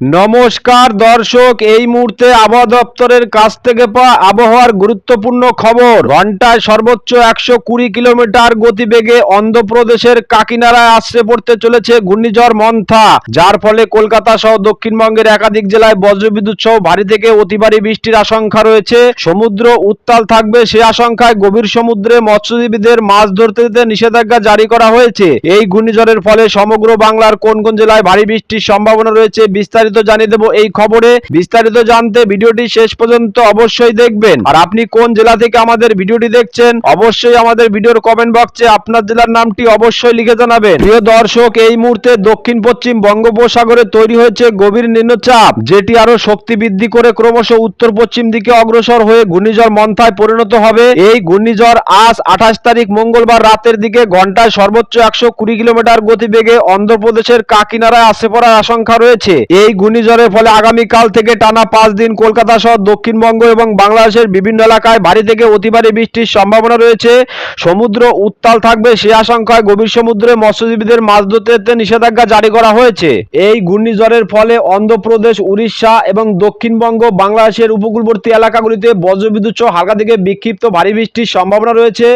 নমস্কার, দর্শক, এই মুহূর্তে আবহাওয়া দপ্তরের কাছ থেকে পাওয়া আবহাওয়ার গুরুত্বপূর্ণ খবর। ঘন্টায় সর্বোচ্চ একশো কুড়ি কিলোমিটার গতিবেগে অন্ধ্রপ্রদেশের কাকিনারায় আশ্রে পড়তে চলেছে ঘূর্ণিঝড় মন্থা। যার ফলে কলকাতা সহ দক্ষিণবঙ্গের একাধিক জেলায় বজ্রবিদ্যুৎ সহ ভারী থেকে অতি ভারী বৃষ্টির আশঙ্কা রয়েছে। সমুদ্র উত্তাল থাকবে সে আশঙ্কায় গভীর সমুদ্রে মৎস্যজীবীদের মাছ ধরতে দিতে নিষেধাজ্ঞা জারি করা হয়েছে। এই ঘূর্ণিঝড়ের ফলে সমগ্র বাংলার কোন কোন জেলায় ভারী বৃষ্টির সম্ভাবনা রয়েছে বিস্তারিত জানিয়ে দেবো এই খবরে। বিস্তারিত জানতে ভিডিওটি শেষ পর্যন্ত অবশ্যই দেখবেন। আর আপনি কোন জেলা থেকে আমাদের ভিডিওটি দেখছেন, অবশ্যই আমাদের ভিডিওর কমেন্ট বক্সে আপনার জেলার নামটি অবশ্যই লিখে জানাবেন। প্রিয় দর্শক, এই মুহূর্তে দক্ষিণ পশ্চিম বঙ্গোপসাগরে তৈরি হয়েছে গভীর নিম্নচাপ, যেটি আরও শক্তি বৃদ্ধি করে ক্রমশ উত্তর পশ্চিম দিকে অগ্রসর হয়ে ঘূর্ণিঝড় মন্থায় পরিণত হবে। এই ঘূর্ণিঝড় আজ আঠাশ তারিখ মঙ্গলবার রাতের দিকে ঘন্টায় সর্বোচ্চ একশো কুড়ি কিলোমিটার গতিবেগে অন্ধ্রপ্রদেশের কাকিনারায় আসে পড়ার আশঙ্কা রয়েছে। এই ঘূর্ণিঝড়ের ফলে আগামীকাল থেকে টানা পাঁচ দিন কলকাতা সহ দক্ষিণবঙ্গ এবং বাংলাদেশের বিভিন্ন এলাকায় ভারী থেকে অতি ভারী বৃষ্টির সম্ভাবনা রয়েছে। সমুদ্র উত্তাল থাকবে সে আশঙ্কায় গভীর সমুদ্রে মৎস্যজীবীদের মাছ ধরতে নিষেধাজ্ঞা জারি করা হয়েছে। এই ঘূর্ণিঝড়ের ফলে অন্ধ্রপ্রদেশ, উড়িষ্যা এবং দক্ষিণবঙ্গ, বাংলাদেশের উপকূলবর্তী এলাকাগুলিতে বজ্রবিদ্যুৎ সহ হালকা থেকে বিক্ষিপ্ত ভারী বৃষ্টির সম্ভাবনা রয়েছে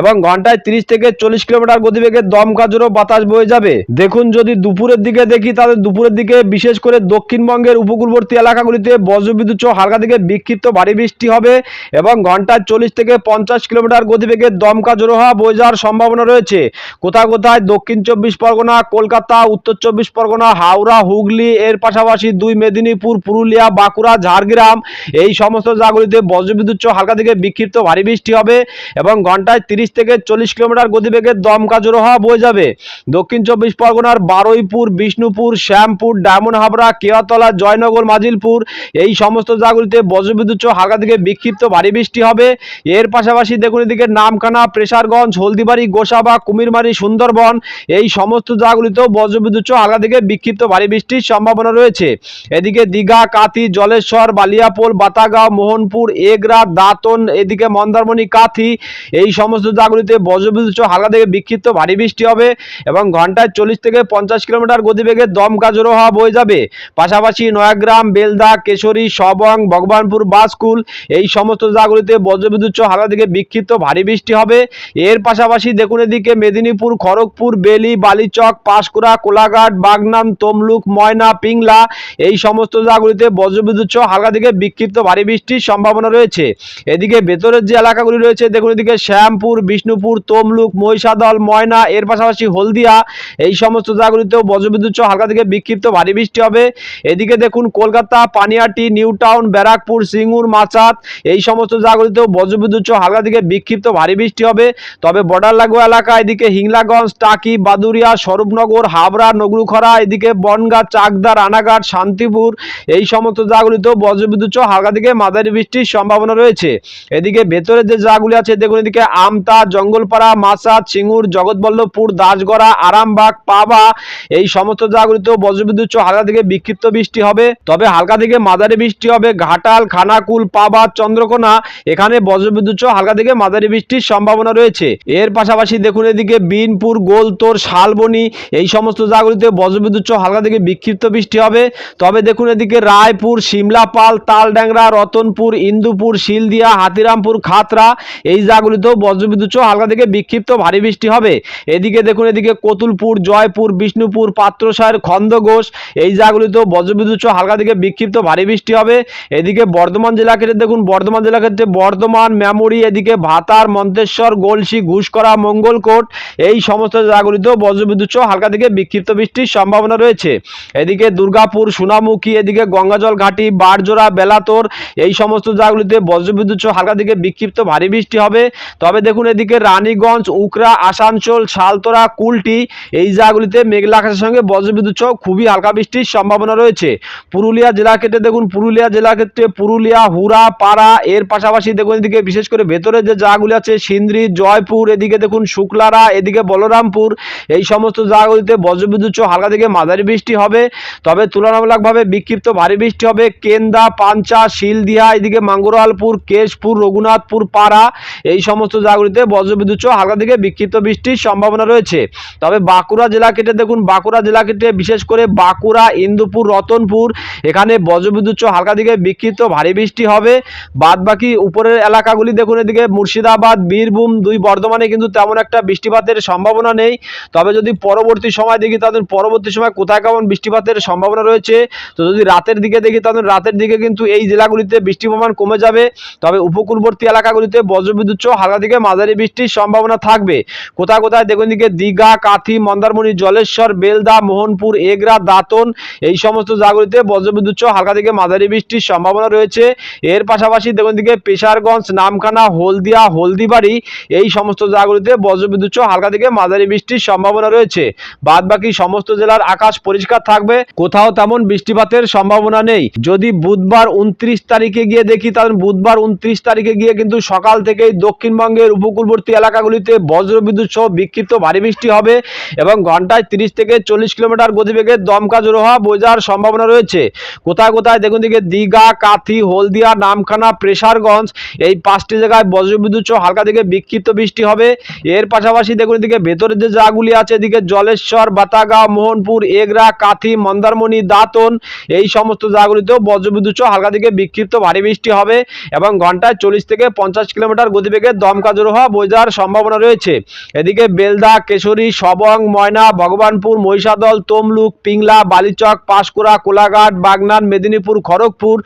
এবং ঘন্টায় তিরিশ থেকে চল্লিশ কিলোমিটার গতিবেগে দমকা বাতাস বয়ে যাবে। দেখুন, যদি দুপুরের দিকে দেখি, তাহলে দুপুরের দিকে বিশেষ করে দক্ষিণবঙ্গের উপকূলবর্তী এলাকাগুলিতে বজ্রবিদ্যুৎ সহ হালকা থেকে বিক্ষিপ্ত ভারী বৃষ্টি হবে এবং ঘন্টায় চল্লিশ থেকে পঞ্চাশ কিলোমিটার গতিবেগে দমকা জোরো হওয়া বয়ে যাওয়ার সম্ভাবনা রয়েছে। কোথায় কোথায় দক্ষিণ চব্বিশ পরগনা, কলকাতা, উত্তর চব্বিশ পরগনা, হাওড়া, হুগলি, এর পাশাপাশি দুই মেদিনীপুর, পুরুলিয়া, বাঁকুড়া, ঝাড়গ্রাম এই সমস্ত জায়গাগুলিতে বজ্রবিদ্যুৎ সহ হালকা থেকে বিক্ষিপ্ত ভারী বৃষ্টি হবে এবং ঘন্টায় তিরিশ থেকে চল্লিশ কিলোমিটার গতিবেগে দমকা জোরো হওয়া বয়ে যাবে। দক্ষিণ চব্বিশ পরগনার বারুইপুর, বিষ্ণুপুর, শ্যামপুর, ডায়মন্ড হাবড়া কেয়াতলা জয়নগর, মাজিলপুর, এই সমস্ত জায়গাগুলিতে বজ্রবিদ্যুৎ সহ হালকা থেকে বিক্ষিপ্ত ভারী বৃষ্টি হবে। এর পাশাপাশি দেখুন এদিকে নামখানা, প্রেসারগঞ্জ, হলদিবাড়ি, গোসাবা, কুমিরমারি, সুন্দরবন, এই সমস্ত জায়গাগুলিতেও বজ্রবিদ্যুৎ সহ হালকা থেকে বিক্ষিপ্ত ভারী বৃষ্টির সম্ভাবনা রয়েছে। এদিকে দীঘা, কাথি, জলেশ্বর, বালিয়াপোল, বাতাগাঁও, মোহনপুর, এগরা, দাঁতন, এদিকে মন্দারমণি, কাথি, এই সমস্ত জায়গাগুলিতে বজ্রবিদ্যুৎ সহ হালকা থেকে বিক্ষিপ্ত ভারী বৃষ্টি হবে এবং ঘন্টায় চল্লিশ থেকে পঞ্চাশ কিলোমিটার গতিবেগে দমকা জোরো হওয়া বয়ে যাবে। পাশাপাশি নয়াগ্রাম, বেলদা, কেশরী, সবং, ভগবানপুর, বাসকুল, এই সমস্ত জায়গাগুলিতে বজ্রবিদ্যুৎ সহ থেকে বিক্ষিপ্ত ভারী বৃষ্টি হবে। এর পাশাপাশি দেখুন এদিকে মেদিনীপুর, খড়গপুর, বেলি, বালিচক, পাঁশকুড়া, কোলাঘাট, বাগনান, তমলুক, ময়না, পিংলা, এই সমস্ত জায়গাগুলিতে বজ্রবিদ্যুৎ হালকা থেকে বিক্ষিপ্ত ভারী বৃষ্টির সম্ভাবনা রয়েছে। এদিকে ভেতরের যে এলাকাগুলি রয়েছে, দেখুন এদিকে শ্যামপুর, বিষ্ণুপুর, তমলুক, মহিষাদল, ময়না, এর পাশাপাশি হলদিয়া, এই সমস্ত জায়গাগুলিতেও বজ্রবিদ্যুৎ হালকা থেকে বিক্ষিপ্ত ভারী বৃষ্টি হবে। এদিকে দেখুন, কলকাতা, পানিয়াটি নিউ টাউন ব্যারাকপুর, সিঙ্গুর মাচাত এই সমস্ত জায়গাগুলিতেও বজ্রবিদ্যুৎ হালকা থেকে বিক্ষিপ্ত ভারী বৃষ্টি হবে। তবে বর্ডার লাগোয়া এলাকা, এদিকে হিংলাগঞ্জ, টাকি, বাদুরিয়া, স্বরূপনগর, হাবড়া, নগরুখরা, এদিকে বনগা, চাকদা, রানাঘাট, শান্তিপুর, এই সমস্ত জায়গাগুলিতেও বজ্রবিদ্যুৎ হালকা থেকে মাঝারি বৃষ্টির সম্ভাবনা রয়েছে। এদিকে ভেতরে যে জায়গাগুলি আছে, দেখুন এদিকে আমতা, জঙ্গলপাড়া মাসাদ সিঙ্গুর, জগৎবল্লভপুর, দাসগড়া, আরামবাগ, পাবা, এই সমস্ত জায়গাগুলিতেও বজ্রবিদ্যুৎ হালকা থেকে বিক্ষিপ্ত বৃষ্টি হবে। তবে হালকা থেকে মাঝারি বৃষ্টি হবে। ঘাটাল, খানাকুল, পাবা, চন্দ্রকোনা এখানে বজ্রবিদ্যুৎ সহ হালকা থেকে মাঝারি বৃষ্টির সম্ভাবনা রয়েছে। এর পাশাপাশি দেখুন এদিকে বিনপুর, গোলতোর, শালবনি এই সমস্ত জায়গাগুলিতে বজ্রবিদ্যুৎ সহ হালকা থেকে বিক্ষিপ্ত বৃষ্টি হবে। তবে দেখুন এদিকে রায়পুর সিমলাপাল তালড্যাংরা রতনপুর, ইন্দুপুর, শিলদিয়া, হাতিরামপুর, খাতরা এই জায়গাগুলিতেও বজ্রবিদ্যুৎ সহ হালকা থেকে বিক্ষিপ্ত ভারী বৃষ্টি হবে। এদিকে দেখুন এদিকে কতুলপুর, জয়পুর, বিষ্ণুপুর পাত্রসায়ের খন্দঘোষ এই জায়গাগুলিতেও বজ্রবিদ্যুৎ সহ হালকা থেকে বিক্ষিপ্ত ভারী বৃষ্টি হবে। এদিকে বর্ধমান জেলা ক্ষেত্রে দেখুন, বর্ধমান জেলা ক্ষেত্রে বর্ধমান মেমরি এদিকে ভাতার, মন্তেশ্বর, গলসি, ঘুষকরা, মঙ্গলকোট, এই সমস্ত জায়গাগুলিতেও বজ্রবিদ্যুৎ সহ হালকা থেকে বিক্ষিপ্ত বৃষ্টির সম্ভাবনা রয়েছে। এদিকে দুর্গাপুর, সোনামুখী, এদিকে গঙ্গাজল ঘাটি, বারজোড়া, বেলাতোর, এই সমস্ত জায়গাগুলিতে বজ্রবিদ্যুৎ সহ হালকা থেকে বিক্ষিপ্ত ভারী বৃষ্টি হবে। তবে দেখুন, এদিকে রানীগঞ্জ, উকরা, আসানসোল, শালতোরা, কুলটি, এই জায়গাগুলিতে মেঘলা আকাশের সঙ্গে বজ্রবিদ্যুৎ সহ খুবই হালকা বৃষ্টির সম্ভাবনা রয়েছে। পুরুলিয়া জেলা ক্ষেত্রে দেখুন, পুরুলিয়া জেলা ক্ষেত্রে পুরুলিয়া হুরা পাড়া, এর পাশাপাশি দেখুন এদিকে বিশেষ করে ভেতরে যে জায়গাগুলি আছে, সিন্দ্রি, জয়পুর, এদিকে দেখুন শুক্লারা, এদিকে বলরামপুর, এই সমস্ত জায়গাগুলিতে বজ্রবিদ্যুৎ হালকা থেকে মাঝারি বৃষ্টি হবে। তবে তুলনামূলকভাবে বিক্ষিপ্ত ভারী বৃষ্টি হবে। কেন্দা, পাঞ্চা শিলদিয়া এদিকে মাঙ্গরওয়ালপুর কেশপুর, রঘুনাথপুর, পাড়া, এই সমস্ত জায়গাগুলিতে বজ্রবিদ্যুৎ হালকা থেকে বিক্ষিপ্ত বৃষ্টির সম্ভাবনা রয়েছে। তবে বাঁকুড়া জেলা কেটে দেখুন, বাঁকুড়া জেলা কেটে বিশেষ করে বাঁকুড়া ইন্দু বিষ্ণুপুর রতনপুর, এখানে বজ্রবিদ্যুৎ হালকা দিকে বিক্ষিপ্ত ভারী বৃষ্টি হবে। বাদ বাকি উপরের এলাকাগুলি দেখুন, এদিকে মুর্শিদাবাদ, বীরভূম দুই বর্ধমানে কিন্তু তেমন একটা বৃষ্টিপাতের সম্ভাবনা নেই। তবে যদি পরবর্তী সময় দেখি তাদের পরবর্তী সময় কোথায় কেমন বৃষ্টিপাতের সম্ভাবনা রয়েছে? তো যদি রাতের দিকে দেখি তাদের রাতের দিকে কিন্তু এই জেলাগুলিতে বৃষ্টির প্রমাণ কমে যাবে। তবে উপকূলবর্তী এলাকাগুলিতে বজ্রবিদ্যুৎ হালকা দিকে মাঝারি বৃষ্টির সম্ভাবনা থাকবে। কোথায় কোথায় দেখুন দিকে দীঘা, কাথি, মন্দারমণি, জলেশ্বর, বেলদা, মোহনপুর, এগরা, দাঁতন, এই সমস্ত জায়গাগুলিতে বজ্রবিদ্যুৎ সহ হালকা থেকে মাঝারি বৃষ্টির সম্ভাবনা রয়েছে। এর পাশাপাশি দেখুন দিকে পেশারগঞ্জ, নামখানা, হলদিয়া, হলদিবাড়ি এই সমস্ত জায়গাগুলিতে বজ্রবিদ্যুৎ সহ হালকা থেকে মাঝারি বৃষ্টির সম্ভাবনা রয়েছে। বাদ বাকি সমস্ত জেলার আকাশ পরিষ্কার থাকবে, কোথাও তেমন বৃষ্টিপাতের সম্ভাবনা নেই। যদি বুধবার উনত্রিশ তারিখে গিয়ে দেখি, তাহলে বুধবার উনত্রিশ তারিখে গিয়ে কিন্তু সকাল থেকেই দক্ষিণবঙ্গের উপকূলবর্তী এলাকাগুলিতে বজ্রবিদ্যুৎ সহ বিক্ষিপ্ত ভারী বৃষ্টি হবে এবং ঘন্টায় তিরিশ থেকে চল্লিশ কিলোমিটার গতিবেগে দমকা জোরো হওয়া বয়ে সম্ভাবনা রয়েছে। কোথায় কোথায় দেখুন দিকে দীঘা, কাথি, হলদিয়া, নামখানা, প্রেসারগঞ্জ, এই পাঁচটি জায়গায় বজ্রবিদ্যুৎ সহ হালকা থেকে বিক্ষিপ্ত বৃষ্টি হবে। এর পাশাপাশি দেখুন এদিকে ভেতরের যে জায়গাগুলি আছে, এদিকে জলেশ্বর, বাতাগাঁও, মোহনপুর, এগরা, কাথি, মন্দারমণি, দাঁতন, এই সমস্ত জায়গাগুলিতেও বজ্রবিদ্যুৎ সহ হালকা থেকে বিক্ষিপ্ত ভারী বৃষ্টি হবে এবং ঘন্টায় চল্লিশ থেকে পঞ্চাশ কিলোমিটার গতিবেগে দমকা জোরো হওয়া যাওয়ার সম্ভাবনা রয়েছে। এদিকে বেলদা, কেশরী, সবং, ময়না, ভগবানপুর, মহিষাদল, তমলুক, পিংলা, বালিচক পাঁশকুড়া কোলাঘাট, বাগনান, মেদিনীপুর, খড়গপুর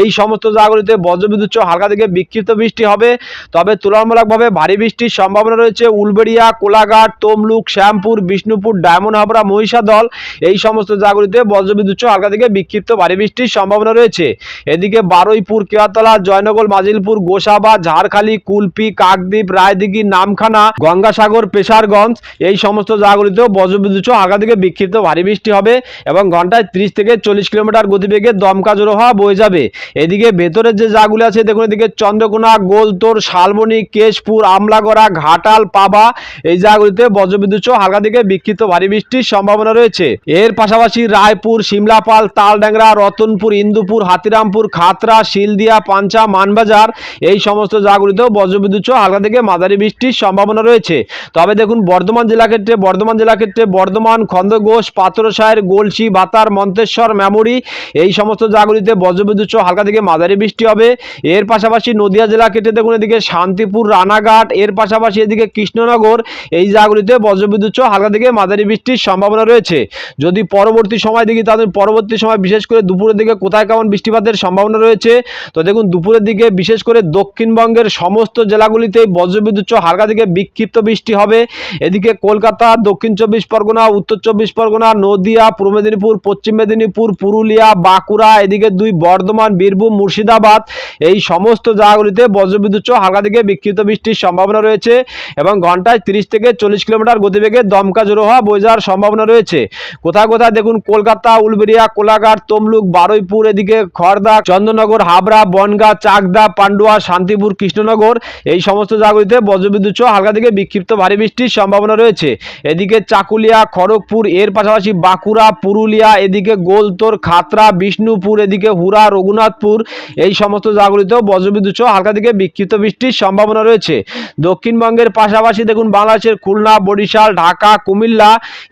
এই সমস্ত জায়গাগুলিতে বজ্রবিদ্যুৎ সহ হালকা থেকে বিক্ষিপ্ত বৃষ্টি হবে। তবে তুলনামূলকভাবে ভারী বৃষ্টির সম্ভাবনা রয়েছে উলবেড়িয়া, কোলাঘাট, তমলুক, শ্যামপুর, বিষ্ণুপুর, ডায়মন্ড হাবড়া মহিষাদল এই সমস্ত জায়গাগুলিতে বজ্রবিদ্যুৎ সহ হালকা থেকে বিক্ষিপ্ত ভারী বৃষ্টির সম্ভাবনা রয়েছে। এদিকে বারুইপুর কেয়াতলা জয়নগর, মাজিলপুর, গোসাবা, ঝাড়খালি, কুলপি, কাকদ্বীপ, রায়দিঘি, নামখানা, গঙ্গাসাগর, পেশারগঞ্জ এই সমস্ত জায়গাগুলিতেও বজ্রবিদ্যুৎ সহ হালকা থেকে বিক্ষিপ্ত ভারী বৃষ্টি হবে এবং ঘন্টায় ত্রিশ থেকে চল্লিশ কিলোমিটার গতিবেগে দমকা জোরো হওয়া বয়ে যাবে। এদিকে ভেতরের যে জায়গাগুলি আছে, দেখুন এদিকে চন্দ্রকোনা, গোলতোর শালবনি কেশপুর, আমলাগড়া, ঘাটাল, পাবা, এই জায়গাগুলিতে বজ্রবিদ্যুৎ সহ হালকা থেকে বিক্ষিপ্ত ভারী বৃষ্টির সম্ভাবনা রয়েছে। এর পাশাপাশি রায়পুর, সিমলাপাল তালড্যাংরা রতনপুর, ইন্দুপুর, হাতিরামপুর, খাতরা, শিলদিয়া, পাঞ্চা, মানবাজার, এই সমস্ত জায়গাগুলিতেও বজ্রবিদ্যুৎ সহ হালকা থেকে মাঝারি বৃষ্টির সম্ভাবনা রয়েছে। তবে দেখুন, বর্ধমান জেলা ক্ষেত্রে, বর্ধমান জেলা ক্ষেত্রে বর্ধমান খন্দঘোষ পাত্রসায়ের গোলসি, বাতার মন্তেশ্বর মেমরি। এই সমস্ত জায়গাগুলিতে বজ্রবিদ্যুৎ সহ হালকা থেকে মাঝারি বৃষ্টি হবে। এর পাশাপাশি নদিয়া জেলা কেটে দেখুন, এদিকে শান্তিপুর, রানাঘাট, এর পাশাপাশি এদিকে কৃষ্ণনগর, এই জায়গাগুলিতে বজ্রবিদ্যুৎ সহ হালকা থেকে মাঝারি বৃষ্টির সম্ভাবনা রয়েছে। যদি পরবর্তী সময় দেখি তাদের পরবর্তী সময় বিশেষ করে দুপুরের দিকে কোথায় কেমন বৃষ্টিপাতের সম্ভাবনা রয়েছে? তো দেখুন, দুপুরের দিকে বিশেষ করে দক্ষিণবঙ্গের সমস্ত জেলাগুলিতে বজ্রবিদ্যুৎ সহ হালকা থেকে বিক্ষিপ্ত বৃষ্টি হবে। এদিকে কলকাতা, দক্ষিণ চব্বিশ পরগনা, উত্তর চব্বিশ পরগনা, নদিয়া, পূর্ব মেদিনীপুর পশ্চিম মেদিনীপুর, পুরুলিয়া, বাঁকুড়া, এদিকে দুই বর্ধমান, বীরভূম, মুর্শিদাবাদ, এই সমস্ত জায়গাগুলিতে বজ্রবিদ্যুৎ সহ হালকা থেকে বিক্ষিপ্ত বৃষ্টির সম্ভাবনা রয়েছে এবং ঘন্টায় তিরিশ থেকে চল্লিশ কিলোমিটার গতিবেগে দমকা জোরো হওয়া যাওয়ার সম্ভাবনা রয়েছে। কোথায় কোথায় দেখুন কলকাতা উলবেরিয়া কোলাঘাট, তমলুক, বারুইপুর, এদিকে খড়দা চন্দননগর, হাবড়া, বনগা, চাকদা, পান্ডুয়া, শান্তিপুর, কৃষ্ণনগর, এই সমস্ত জায়গাগুলিতে বজ্রবিদ্যুৎ সহ হালকা থেকে বিক্ষিপ্ত ভারী বৃষ্টির সম্ভাবনা রয়েছে। এদিকে চাকুলিয়া, খড়গপুর, এর পাশাপাশি বাঁকুড়া, পুরুলিয়া, এদিকে গোলতোর খাতরা বিষ্ণুপুর, এদিকে হুরা রঘুনাথপুর, এই সমস্ত জায়গাগুলিতেও বজ্রবিদ্যুৎ সহ হালকা থেকে বিক্ষিপ্ত বৃষ্টির সম্ভাবনা রয়েছে। দক্ষিণবঙ্গের পাশাপাশি দেখুন, বাংলাদেশের খুলনা, বরিশাল, ঢাকা, কুমিল্লা,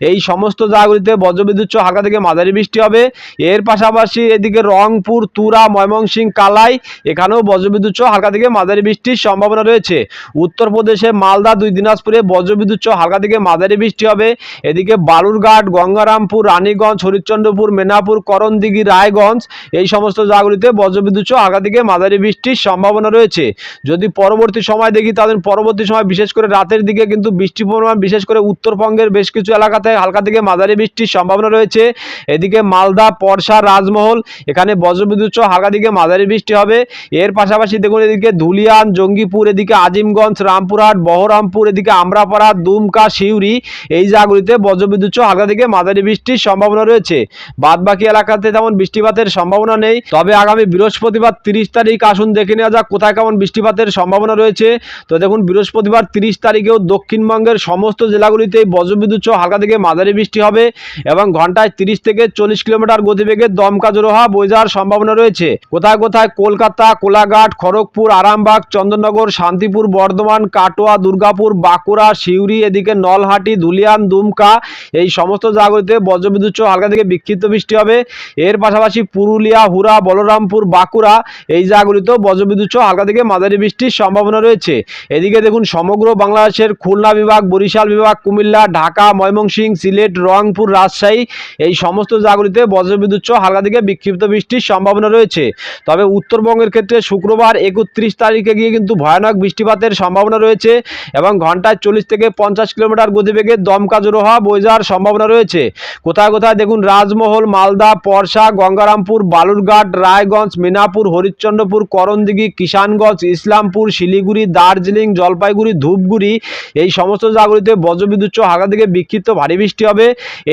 এই সমস্ত জায়গাগুলিতে বজ্রবিদ্যুৎ সহ হালকা থেকে মাঝারি বৃষ্টি হবে। এর পাশাপাশি এদিকে রংপুর, তুরা, ময়মনসিংহ, কালাই, এখানেও বজ্রবিদ্যুৎ সহ হালকা থেকে মাঝারি বৃষ্টির সম্ভাবনা রয়েছে। উত্তরপ্রদেশে মালদা, দুই দিনাজপুরে বজ্রবিদ্যুৎ সহ হালকা থেকে মাঝারি বৃষ্টি হবে। এদিকে বালুরঘাট, গঙ্গারামপুর, রানীগঞ্জ, হরিশ্চন্দ্রপুর মেনাপুর করণদিঘি, রায়গঞ্জ এই সমস্ত জায়গাগুলিতে বজ্রবিদ্যুৎ সহ থেকে মাঝারি বৃষ্টির সম্ভাবনা রয়েছে। যদি পরবর্তী সময় দেখি তাদের পরবর্তী সময় বিশেষ করে রাতের দিকে কিন্তু বৃষ্টির পরিমাণ, বিশেষ করে উত্তরবঙ্গের বেশ কিছু এলাকাতে হালকা থেকে মাঝারি বৃষ্টির সম্ভাবনা রয়েছে। এদিকে মালদা পরশা রাজমহল, এখানে বজ্রবিদ্যুৎ সহ হালকা দিকে মাঝারি বৃষ্টি হবে। এর পাশাপাশি দেখুন, এদিকে ধুলিয়ান, জঙ্গিপুর, এদিকে আজিমগঞ্জ, রামপুরহাট, বহরামপুর, এদিকে আমরাপাড়া, দুমকা শিউরি এই জায়গাগুলিতে বজ্রবিদ্যুৎ সহ হালকা থেকে মাঝারি বৃষ্টির সম্ভাবনা রয়েছে। বাদ বাকি এলাকাতে তেমন বৃষ্টিপাতের সম্ভাবনা নেই। তবে আগামী বৃহস্পতিবার তিরিশ তারিখ আসুন দেখে নেওয়া যাক কোথায় কেমন বৃষ্টিপাতের সম্ভাবনা রয়েছে। তো দেখুন, বৃহস্পতিবার তিরিশ তারিখেও দক্ষিণবঙ্গের সমস্ত জেলাগুলিতে বজ্রবিদ্যুৎ সহ হালকা থেকে মাঝারি বৃষ্টি হবে এবং ঘন্টায় তিরিশ থেকে চল্লিশ কিলোমিটার গতিবেগে দমকা জোরো হওয়া বয়ে যাওয়ার সম্ভাবনা রয়েছে। কোথায় কোথায় কলকাতা, কোলাঘাট, খড়গপুর, আরামবাগ, চন্দননগর, শান্তিপুর, বর্ধমান, কাটোয়া, দুর্গাপুর, বাঁকুড়া, সিউড়ি, এদিকে নলহাটি, ধুলিয়ান, দুমকা, এই সমস্ত জায়গাগুলিতে বজ্রবিদ্যুৎ সহ হালকা থেকে বিক্ষিপ্ত বিক্ষিপ্ত বৃষ্টি হবে। এর পাশাপাশি পুরুলিয়া হুরা বলরামপুর, বাঁকুড়া এই জায়গাগুলিতেও বজ্রবিদ্যুৎ সহ হালকা থেকে মাঝারি বৃষ্টির সম্ভাবনা রয়েছে। এদিকে দেখুন, সমগ্র বাংলাদেশের খুলনা বিভাগ, বরিশাল বিভাগ, কুমিল্লা, ঢাকা, ময়মনসিংহ, সিলেট, রংপুর, রাজশাহী এই সমস্ত জায়গাগুলিতে বজ্রবিদ্যুৎ সহ হালকা থেকে বিক্ষিপ্ত বৃষ্টির সম্ভাবনা রয়েছে। তবে উত্তরবঙ্গের ক্ষেত্রে শুক্রবার একত্রিশ তারিখে গিয়ে কিন্তু ভয়ানক বৃষ্টিপাতের সম্ভাবনা রয়েছে এবং ঘন্টায় চল্লিশ থেকে পঞ্চাশ কিলোমিটার গতিবেগে দমকা জোরো হওয়া বয়ে যাওয়ার সম্ভাবনা রয়েছে। কোথায় কোথায় দেখুন রাজমহল মালদা, পরশা, গঙ্গারামপুর, বালুরঘাট, রায়গঞ্জ, মিনাপুর, হরিশ্চন্দ্রপুর, করণদিঘি, কিষানগঞ্জ, ইসলামপুর, শিলিগুড়ি, দার্জিলিং, জলপাইগুড়ি, ধূপগুড়ি এই সমস্ত জায়গাগুলিতে বজ্রবিদ্যুৎ হাগা থেকে বিক্ষিপ্ত ভারী বৃষ্টি হবে।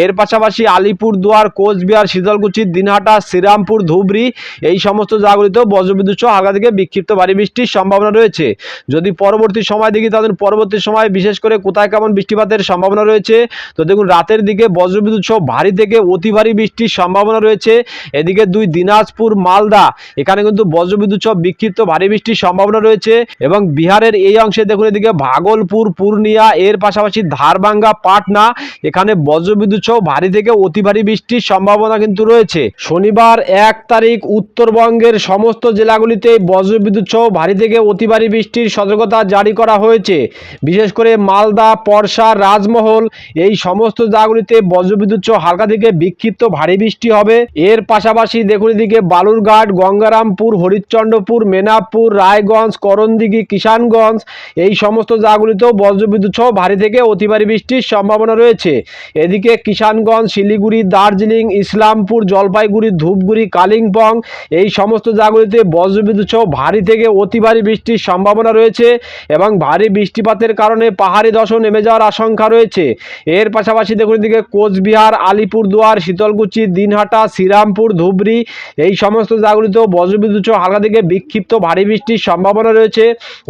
এর পাশাপাশি আলিপুরদুয়ার, কোচবিহার, শীতলকুচি, দিনহাটা, শ্রীরামপুর, ধুবড়ি এই সমস্ত জায়গাগুলিতেও বজ্রবিদ্যুৎ হাগা থেকে বিক্ষিপ্ত ভারী বৃষ্টির সম্ভাবনা রয়েছে। যদি পরবর্তী সময় দেখি তাদের পরবর্তী সময় বিশেষ করে কোথায় কেমন বৃষ্টিপাতের সম্ভাবনা রয়েছে, তো দেখুন রাতের দিকে বজ্রবিদ্যুৎ ভারী থেকে অতি ভারী বৃষ্টির সম্ভাবনা রয়েছে। এদিকে দুই দিনাজপুর, মালদা, এখানে কিন্তু বজ্রবিদ্যুৎ সহ বিক্ষিপ্ত ভারী বৃষ্টির সম্ভাবনা রয়েছে এবং বিহারের এই অংশে দেখুন এদিকে ভাগলপুর, পূর্ণিয়া, এর পাশাপাশি ধারবাঙ্গা, পাটনা, এখানে বজ্রবিদ্যুৎ সহ ভারী থেকে অতি ভারী বৃষ্টির সম্ভাবনা কিন্তু রয়েছে। শনিবার এক তারিখ উত্তরবঙ্গের সমস্ত জেলাগুলিতে বজ্রবিদ্যুৎ সহ ভারী থেকে অতি ভারী বৃষ্টির সতর্কতা জারি করা হয়েছে। বিশেষ করে মালদা, পরশা, রাজমহল, এই সমস্ত জায়গাগুলিতে বজ্রবিদ্যুৎ সহ হালকা থেকে বিক্ষিপ্ত ভারী বৃষ্টি হবে। এর পাশাপাশি দেখুন এদিকে বালুরঘাট, গঙ্গারামপুর, হরিশ্চন্দ্রপুর, মেনাপুর, রায়গঞ্জ, করণদিঘি, কিষানগঞ্জ এই সমস্ত জায়গাগুলিতেও বজ্রবিদ্যুৎ সহ ভারী থেকে অতি ভারী বৃষ্টির সম্ভাবনা রয়েছে। এদিকে কিষানগঞ্জ, শিলিগুড়ি, দার্জিলিং, ইসলামপুর, জলপাইগুড়ি, ধূপগুড়ি, কালিম্পং এই সমস্ত জায়গাগুলিতে বজ্রবিদ্যুৎ সহ ভারী থেকে অতি ভারী বৃষ্টির সম্ভাবনা রয়েছে এবং ভারী বৃষ্টিপাতের কারণে পাহাড়ি ধসও নেমে যাওয়ার আশঙ্কা রয়েছে। এর পাশাপাশি দেখুন এদিকে কোচবিহার, আলিপুরদুয়ার শীতলকুচি দিনহাটা, শ্রীরামপুর, ধুবড়ি, এই সমস্ত জায়গাগুলিতেও বজ্রবিদ্যুৎ হালকা থেকে বিক্ষিপ্ত ভারী বৃষ্টির সম্ভাবনা রয়েছে।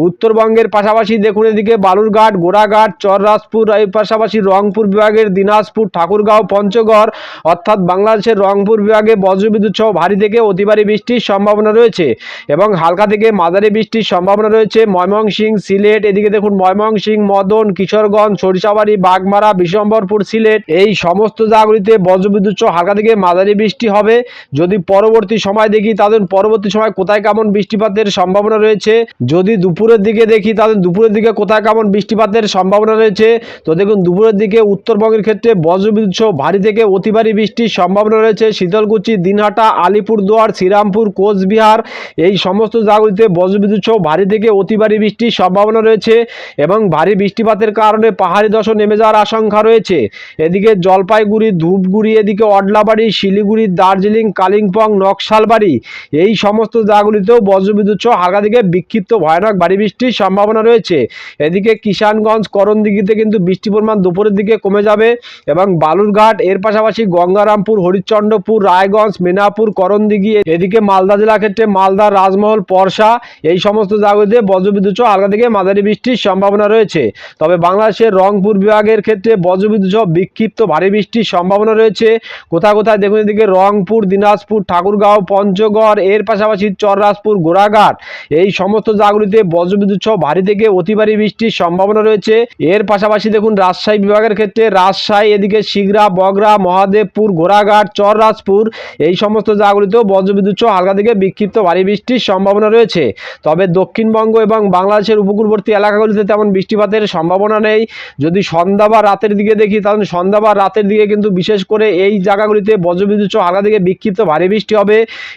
উত্তরবঙ্গের পাশাপাশি দেখুন এদিকে বালুরঘাট, গোড়াঘাট, চররাজপুর এই পাশাপাশি রংপুর বিভাগের দিনাজপুর, ঠাকুরগাঁও, পঞ্চগড়, অর্থাৎ বাংলাদেশের রংপুর বিভাগে বজ্রবিদ্যুৎ সহ ভারী থেকে অতি ভারী বৃষ্টির সম্ভাবনা রয়েছে এবং হালকা থেকে মাঝারি বৃষ্টির সম্ভাবনা রয়েছে। ময়মনসিংহ, সিলেট, এদিকে দেখুন ময়মনসিংহ, মদন, কিশোরগঞ্জ, সরিষাবাড়ি, বাগমারা, বিশম্বরপুর, সিলেট, এই সমস্ত জায়গাগুলিতে বজ্রবিদ্যুৎ হালকা থেকে মাঝারি বৃষ্টি হবে। যদি পরবর্তী সময় দেখি, তাদের পরবর্তী সময় কোথায় কেমন বৃষ্টিপাতের সম্ভাবনা রয়েছে? যদি দুপুরের দিকে দেখি, তাদের দুপুরের দিকে কোথায় কেমন বৃষ্টিপাতের সম্ভাবনা রয়েছে? তো দেখুন, দুপুরের দিকে উত্তরবঙ্গের ক্ষেত্রে বজ্রবিদ্যুৎ সহ ভারী থেকে অতি ভারী বৃষ্টির সম্ভাবনা রয়েছে। শীতলকুচি, দিনহাটা, আলিপুরদুয়ার, শ্রীরামপুর, কোচবিহার, এই সমস্ত জায়গাগুলিতে বজ্রবিদ্যুৎ সহ ভারী থেকে অতি ভারী বৃষ্টির সম্ভাবনা রয়েছে এবং ভারী বৃষ্টিপাতের কারণে পাহাড়ি ধসও নেমে যাওয়ার আশঙ্কা রয়েছে। এদিকে জলপাইগুড়ি, ধূপগুড়ি, এদিকে অডলাবাড়ি শিলিগুড়ি, দার্জিলিং, কালিম্পং, নকশালবাড়ি এই সমস্ত জায়গাগুলিতেও বজ্রবিদ্যুৎ সহ হালকা থেকে বিক্ষিপ্ত ভয়ানক ভারী বৃষ্টির সম্ভাবনা রয়েছে। এদিকে কিষানগঞ্জ, করণদিঘিতে কিন্তু বৃষ্টির পরিমাণ দুপুরের দিকে কমে যাবে এবং বালুরঘাট, এর পাশাপাশি গঙ্গারামপুর, হরিশ্চন্দ্রপুর, রায়গঞ্জ, মেনাপুর, করণদিঘি, এদিকে মালদা জেলা ক্ষেত্রে মালদা, রাজমহল, পরশা এই সমস্ত জায়গাতে বজ্রবিদ্যুৎ সহ হালকা থেকে মাঝারি বৃষ্টির সম্ভাবনা রয়েছে। তবে বাংলাদেশের রংপুর বিভাগের ক্ষেত্রে বজ্রবিদ্যুৎ সহ বিক্ষিপ্ত ভারী বৃষ্টির সম্ভাবনা রয়েছে। কোথায় কোথায় দেখুন এদিকে রংপুর, দিনাজপুর, ঠাকুরগাঁও, পঞ্চগড়, এর পাশাপাশি চররাজপুর, গোড়াঘাট। এই সমস্ত জায়গাগুলিতে বজ্রবিদ্যুৎ সহ ভারী থেকে অতি ভারী বৃষ্টির সম্ভাবনা রয়েছে। এর পাশাপাশি দেখুন রাজশাহী বিভাগের ক্ষেত্রে রাজশাহী, এদিকে শিগরা, বগরা, মহাদেবপুর ঘোড়াঘাট চররাজপুর, এই সমস্ত জায়গাগুলিতেও বজ্রবিদ্যুৎ সহ হালকা থেকে বিক্ষিপ্ত ভারী বৃষ্টির সম্ভাবনা রয়েছে। তবে দক্ষিণবঙ্গ এবং বাংলাদেশের উপকূলবর্তী এলাকাগুলিতে তেমন বৃষ্টিপাতের সম্ভাবনা নেই। যদি সন্ধ্যা বা রাতের দিকে দেখি, তাহলে সন্ধ্যা বা রাতের দিকে কিন্তু বিশেষ করে এই জায়গাগুলিতে বজ্রবিদ্যুৎ হালকা থেকে বিক্ষিপ্ত ভারী বৃষ্টি হবে।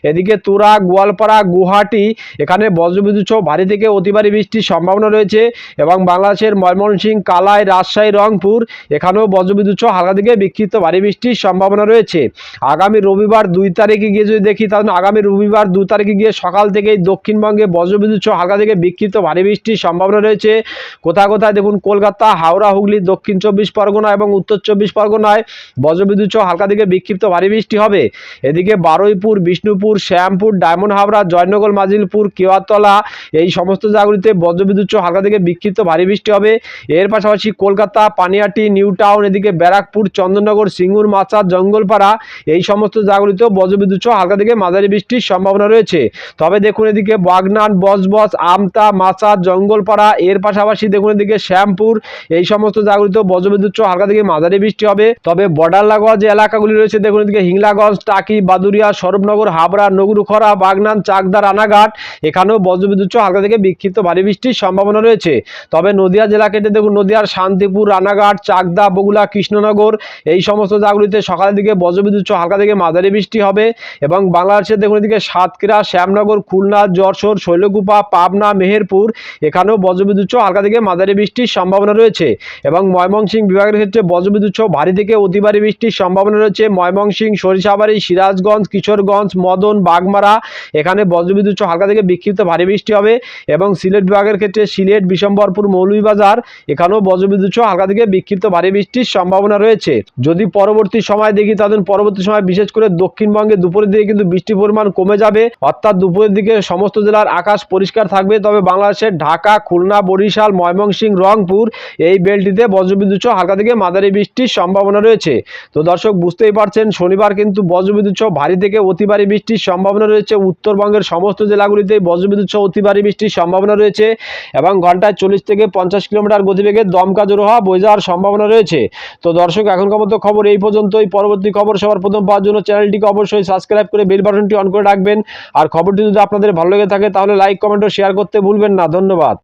এদিকে তুরা, গোয়ালপাড়া, গুয়াহাটি, এখানে বজ্রবিদ্যুৎ ভারী থেকে অতি ভারী বৃষ্টির সম্ভাবনা রয়েছে এবং বাংলাদেশের ময়মনসিংহ, কালাই, রাজশাহী, রংপুর, এখানেও বজ্রবিদ্যুৎ হালকা থেকে বিক্ষিপ্ত ভারী বৃষ্টির সম্ভাবনা রয়েছে। আগামী রবিবার দুই তারিখে গিয়ে যদি দেখি, তাহলে আগামী রবিবার দু তারিখে গিয়ে সকাল থেকেই দক্ষিণবঙ্গে বজ্রবিদ্যুৎ হালকা থেকে বিক্ষিপ্ত ভারী বৃষ্টির সম্ভাবনা রয়েছে। কোথায় কোথায় দেখুন, কলকাতা, হাওড়া, হুগলি, দক্ষিণ চব্বিশ পরগনা এবং উত্তর চব্বিশ পরগনায় বজ্রবিদ্যুৎ হালকা থেকে বিক্ষিপ্ত ভারী বৃষ্টি হবে। এদিকে বারুইপুর, বিষ্ণুপুর, শ্যামপুর, ডায়মন্ড হাবড়া, জয়নগর, মাজিলপুর, কেওয়াতলা এই সমস্ত জায়গাগুলিতে বজ্রবিদ্যুৎ হালকা থেকে বিক্ষিপ্ত ভারী বৃষ্টি হবে। এর পাশাপাশি কলকাতা, পানিয়াটি, নিউ টাউন, এদিকে ব্যারাকপুর, চন্দননগর, সিঙ্গুর মাচার জঙ্গলপাড়া এই সমস্ত জায়গাগুলিতেও বজ্রবিদ্যুৎ হালকা থেকে মাঝারি বৃষ্টির সম্ভাবনা রয়েছে। তবে দেখুন এদিকে বাগনান বসবস আমতা মাচার জঙ্গলপাড়া, এর পাশাপাশি দেখুন এদিকে শ্যামপুর, এই সমস্ত জায়গাগুলিতেও বজ্রবিদ্যুৎ হালকা থেকে মাঝারি বৃষ্টি হবে। তবে বর্ডার লাগোয়া যে এলাকাগুলি রয়েছে রয়েছে দেখুন এদিকে হিংলাগঞ্জ, টাকি বাদুরিয়া সরবনগর, হাবড়া, নগরুখরা, বাগনান চাকদা রানাঘাট এখানেও বজ্রবিদ্যুৎ হালকা থেকে বিক্ষিপ্ত ভারী বৃষ্টির সম্ভাবনা রয়েছে। তবে নদিয়া জেলা কেটে দেখুন নদিয়ার শান্তিপুর, রানাঘাট, চাকদা, বগুলা, কৃষ্ণনগর, এই সমস্ত জায়গাগুলিতে সকালের দিকে বজ্রবিদ্যুৎ হালকা থেকে মাঝারি বৃষ্টি হবে এবং বাংলাদেশের দেখুন এদিকে সাতক্ষীরা, শ্যামনগর, খুলনা, যশোর, শৈলকুপা, পাবনা, মেহেরপুর, এখানেও বজ্রবিদ্যুৎ হালকা থেকে মাঝারি বৃষ্টির সম্ভাবনা রয়েছে এবং ময়মনসিংহ বিভাগের ক্ষেত্রে বজ্রবিদ্যুৎ ভারী থেকে অতি ভারী বৃষ্টির সম্ভাবনা রয়েছে। ময়মনসিংহ, সরিষাবাড়ি, সিরাজগঞ্জ, কিশোরগঞ্জ, মদন, বাগমারা। এখানে বজ্রবিদ্যুৎ হালকা থেকে বিক্ষিপ্ত ভারী বৃষ্টি হবে এবং সিলেট বিভাগের ক্ষেত্রে সিলেট, বিশম্বরপুর, মৌলভীবাজার, এখানেও বজ্রবিদ্যুৎ হালকা থেকে বিক্ষিপ্ত ভারী বৃষ্টির সম্ভাবনা রয়েছে। যদি পরবর্তী সময় দেখি তাদের পরবর্তী সময় বিশেষ করে দক্ষিণবঙ্গে দুপুরের দিকে কিন্তু বৃষ্টির পরিমাণ কমে যাবে। অর্থাৎ দুপুরের দিকে সমস্ত জেলার আকাশ পরিষ্কার থাকবে। তবে বাংলাদেশের ঢাকা, খুলনা, বরিশাল, ময়মনসিংহ, রংপুর এই বেলটিতে বজ্রবিদ্যুৎ হালকা থেকে মাঝারি বৃষ্টির সম্ভাবনা রয়েছে। তো দর্শক, বুঝতেই পারছেন। শনিবার কিন্তু বজ্রবিদ্যুৎ সহ ভারী থেকে অতি ভারী বৃষ্টির সম্ভাবনা রয়েছে। উত্তরবঙ্গের সমস্ত জেলাগুলিতেই বজ্রবিদ্যুৎ সহ অতি ভারী বৃষ্টির সম্ভাবনা রয়েছে এবং ঘন্টায় চল্লিশ থেকে পঞ্চাশ কিলোমিটার গতিবেগে দমকা জোর হওয়া বয়ে যাওয়ার সম্ভাবনা রয়েছে। তো দর্শক, এখনকার মতো খবর এই পর্যন্তই। পরবর্তী খবর সবার প্রথম পাওয়ার জন্য চ্যানেলটিকে অবশ্যই সাবস্ক্রাইব করে বেল বাটনটি অন করে রাখবেন। আর খবরটি যদি আপনাদের ভালো লেগে থাকে, তাহলে লাইক, কমেন্ট ও শেয়ার করতে ভুলবেন না। ধন্যবাদ।